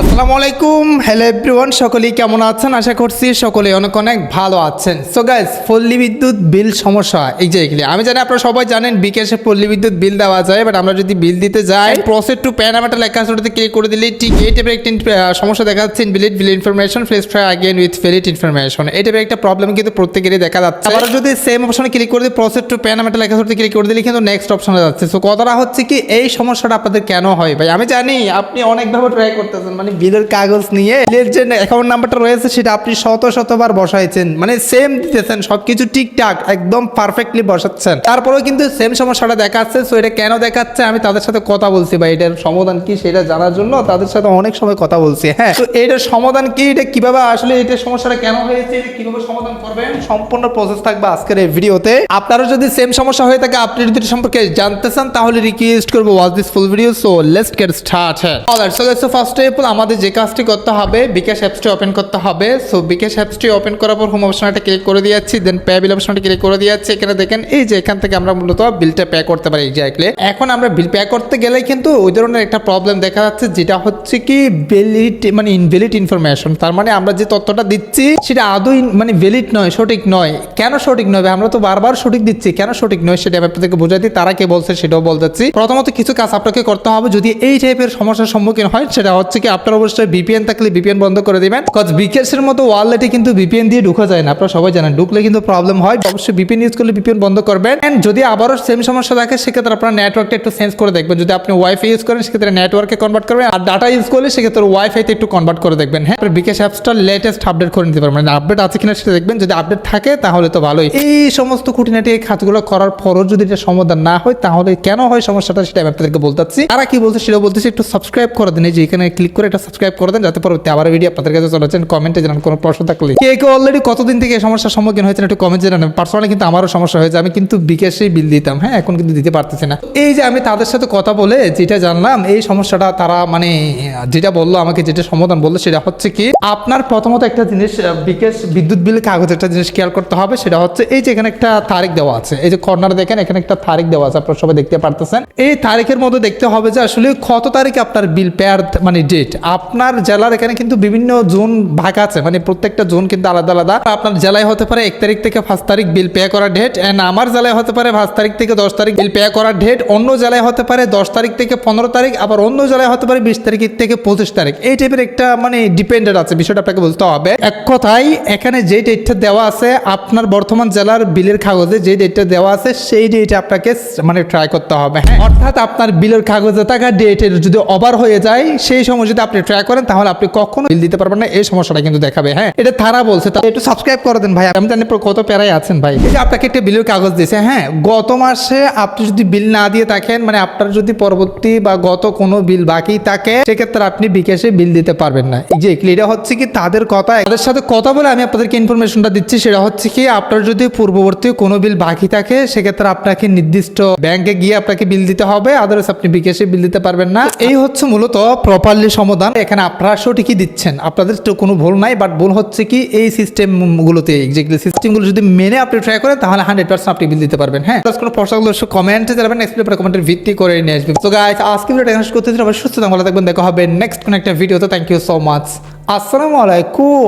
আসসালামু আলাইকুম। Hello everyone সকলেই কেমন আছেন? আশা করছি সকলে অনেক অনেক ভালো আছেন। সো গাইস পল্লী বিদ্যুৎ বিল সমস্যা। এই যে এগুলি। আমি জানি আপনারা সবাই জানেন বিকাশে পল্লী বিদ্যুৎ বিল দেওয়া যায় বাট আমরা যদি বিল দিতে যাই প্রসেস টু প্যান প্যানামাটা লেখা আছে ওটাতে ক্লিক করে দিলে ঠিক এই টাইপের একটা সমস্যা দেখা যাচ্ছে। Valid bill information please try again with valid information এই টাইপের একটা প্রবলেম কিন্তু প্রত্যেকেরই দেখা যাচ্ছে। আবার যদি সেম অপশনে ক্লিক করে দিই প্রসেস টু প্যানামাটা লেখা আছে ওটাতে ক্লিক করে দিলে কিন্তু নেক্সট অপশনে যাচ্ছে। সো কথাটা হচ্ছে কি এই সমস্যাটা আপনাদের কেন হয়? ভাই আমি জানি আপনি অনেকভাবে ট্রাই করতেছেন মানে বিলের কাগজ নিয়ে বিলের যে অ্যাকাউন্ট নাম্বারটা রয়েছে, সেটা আপনি শত শতবার বসাইছেন। মানে সেম দিতেছেন, সবকিছু ঠিকঠাক, একদম পারফেক্টলি বসাচ্ছেন। তারপরেও কিন্তু সেম সমস্যাটা দেখাচ্ছে সো এটা কেন দেখাচ্ছে, আমি তাদের সাথে কথা বলছি ভাই। এটার সমাধান কি সেটা জানার জন্য তাদের সাথে অনেক সময় কথা বলছি হ্যাঁ। তো এটার সমাধান কি? এটা কীভাবে আসলে, এটার সমস্যাটা কেন হয়েছে? এটা কীভাবে সমাধান করবেন? সম্পূর্ণ প্রসেস থাকবে আজকের এই ভিডিওতে আপনারও যদি সেম সমস্যা হয়ে থাকে, আপনি যদি সম্পর্কে জানতে চান, তাহলে রিকোয়েস্ট করব watch this full video so let's get start alright so first of আমাদের যে কাজটি করতে হবে, বিকাশ অ্যাপসটি ওপেন করতে হবে। সো বিকাশ অ্যাপসটি ওপেন করার পর হোম অপশনটা ক্লিক করে দিয়েছি দেন পে বিল অপশনটা ক্লিক করে দিয়েছি। এখানে দেখেন, এই যে এখান থেকে আমরা মূলত বিলটা পে করতে পারি এক্স্যাক্টলি এখন আমরা বিল পে করতে গেলে কিন্তু ওই ধরনের একটা প্রবলেম দেখা যাচ্ছে, যেটা হচ্ছে কি ভ্যালিড মানে ইনভ্যালিড ইনফরমেশন তার মানে আমরা যে তথ্যটা দিচ্ছি, সেটা আদৌ মানে ভ্যালিড নয়, সঠিক নয়। কেন সঠিক নয় আমরা তো বারবার সঠিক দিচ্ছি, কেন সঠিক নয় সেটা আমি আপনাদেরকে দিই, তারা কে বলছে সেটাও বলতেছি প্রথমত কিছু কাজ আপনাকে করতে হবে, যদি এই টাইপের সমস্যার সম্মুখীন হয়, সেটা হচ্ছে কি আপনার অবশ্যই ভিপিএন থাকলে ভিপিএন বন্ধ করে দিবেন। কজ বিকেশের মতো ওয়ালেটে কিন্তু ভিপিএন দিয়ে ঢুকা যায় না। আপনারা সবাই জানেন, ঢুকলে কিন্তু প্রবলেম হয়। অবশ্যই ভিপিএন ইউজ করলে ভিপিএন বন্ধ করবেন। এন্ড যদি আবারও সেম সমস্যা থাকে, সেক্ষেত্রে আপনার নেটওয়ার্কটা একটু চেঞ্জ করে দেখবেন। যদি আপনি ওয়াইফাই ইউজ করেন, সেক্ষেত্রে নেটওয়ার্কে কনভার্ট করবেন। আর ডাটা ইউজ করলে সেক্ষেত্রে ওয়াইফাইতে একটু কনভার্ট করে দেখবেন। হ্যাঁ বিকাশ অ্যাপসটা লেটেস্ট আপডেট করে নিতে পারবেন। আপডেট আছে কিনা সেটা দেখবেন। যদি আপডেট থাকে, তাহলে তো ভালোই। এই সমস্ত খুঁটিনাটি, এই কাজগুলো করার পরও যদি এটা সমাধান না হয়, তাহলে কেন হয় সমস্যাটা, সেটা আমি আপনাদেরকে বলতে চাচ্ছি। তারা কি বলছে সেটা বলতেছি, একটু সাবস্ক্রাইব করে দিন। যে এখানে ক্লিক করে এটা সাবস্ক্রাইব করে দেন, যাতে পরবর্তী আবার ভিডিও আপনাদের কাছে চলে চলেছেন কমেন্টে জানান, কোনো প্রশ্ন থাকলে। কে কে অলরেডি কতদিন থেকে সমস্যার সম্মুখীন হয়েছেন একটু কমেন্ট জানান। পার্সোনালি কিন্তু আমারও সমস্যা হয়েছে। আমি কিন্তু বিকাশেই বিল দিতাম। হ্যাঁ এখন কিন্তু দিতে পারতেছি না। এই যে আমি তাদের সাথে কথা বলে যেটা জানলাম, এই সমস্যাটা তারা মানে যেটা বলল, আমাকে যেটা সমাধান বলল, সেটা হচ্ছে কি, আপনার প্রথমত একটা জিনিস বিকাশ বিদ্যুৎ বিল কাগজ একটা জিনিস খেয়াল করতে হবে। সেটা হচ্ছে এই যে এখানে একটা তারিখ দেওয়া আছে। এই যে কর্নারে দেখেন, এখানে একটা তারিখ দেওয়া আছে। আপনারা সবাই দেখতে পারতেছেন। এই তারিখের মধ্যে দেখতে হবে যে আসলে কত তারিখে আপনার বিল পেয়ার মানে ডেট আপনার জেলার এখানে কিন্তু বিভিন্ন জোন ভাগ আছে মানে প্রত্যেকটা জোন কিন্তু আলাদা আলাদা। আপনার জেলায় হতে পারে এক তারিখ থেকে পাঁচ তারিখ বিল পে করার ডেট এন্ড আমার জেলায় হতে পারে পাঁচ তারিখ থেকে দশ তারিখ বিল পে করার ডেট অন্য জেলায় হতে পারে দশ তারিখ থেকে পনেরো তারিখ, আবার অন্য জেলায় হতে পারে বিশ তারিখ থেকে পঁচিশ তারিখ। এই টাইপের একটা মানে ডিপেন্ডেন্ট আছে, বিষয়টা আপনাকে বুঝতে হবে। এক কথায়, এখানে যে ডেটটা দেওয়া আছে, আপনার বর্তমান জেলার বিলের কাগজে যে ডেটটা দেওয়া আছে, সেই ডেটে আপনাকে মানে ট্রাই করতে হবে হ্যাঁ। অর্থাৎ আপনার বিলের কাগজে থাকা ডেটের যদি ওভার হয়ে যায়, সেই সময় যদি আপনি ট্রাই করেন, তাহলে আপনি কখনো বিল দিতে পারবেন না। এই সমস্যাটা কিন্তু দেখাবে হ্যাঁ? এটা তারা বলছে, তা একটু সাবস্ক্রাইব করে দেন ভাই। আমি জানি কত প্যারাই আছেন ভাই। যে আপনাকে একটা বিলের কাগজ দিয়েছে হ্যাঁ? গত মাসে আপনি যদি বিল না দিয়ে থাকেন মানে আপনার যদি পরবর্তী বা গত কোনো বিল বাকি থাকে, সেক্ষেত্রে আপনি বিকাশে বিল দিতে পারবেন না। যে এটা হচ্ছে কি তাদের কথা। তাদের সাথে কথা বলে আমি আপনাদেরকে ইনফরমেশনটা দিচ্ছি। সেটা হচ্ছে কি, আপনার যদি পূর্ববর্তী কোনো বিল বাকি থাকে, সেক্ষেত্রে আপনাকে নির্দিষ্ট ব্যাংকে গিয়ে আপনাকে বিল দিতে হবে। আদারওয়াইজ আপনি বিকাশে বিল দিতে পারবেন না। এই হচ্ছে মূলত প্রপারলি সমাধান এখানে আপনারা সঠিকই দিচ্ছেন। আপনাদের তো কোনো ভুল নাই বাট ভুল হচ্ছে কি, এই সিস্টেমগুলোতে যেগুলো সিস্টেমগুলো যদি মেনে আপনি ট্রাই করেন, তাহলে হান্ড্রেড পার্সেন্ট আপনি বিল দিতে পারবেন হ্যাঁ? প্লাস কোনো প্রশ্নগুলো কমেন্টে জানাবেন নেক্সট ভিডিও কমেন্টের ভিত্তি করে নিয়ে আসবেন। তো গাইজ আজকে ভিডিওটা এখানে করতে। আবার সুস্থ থাকবেন দেখা হবে নেক্সট কোনো একটা ভিডিওতে থ্যাংক ইউ সো মাচ আসসালামু আলাইকুম।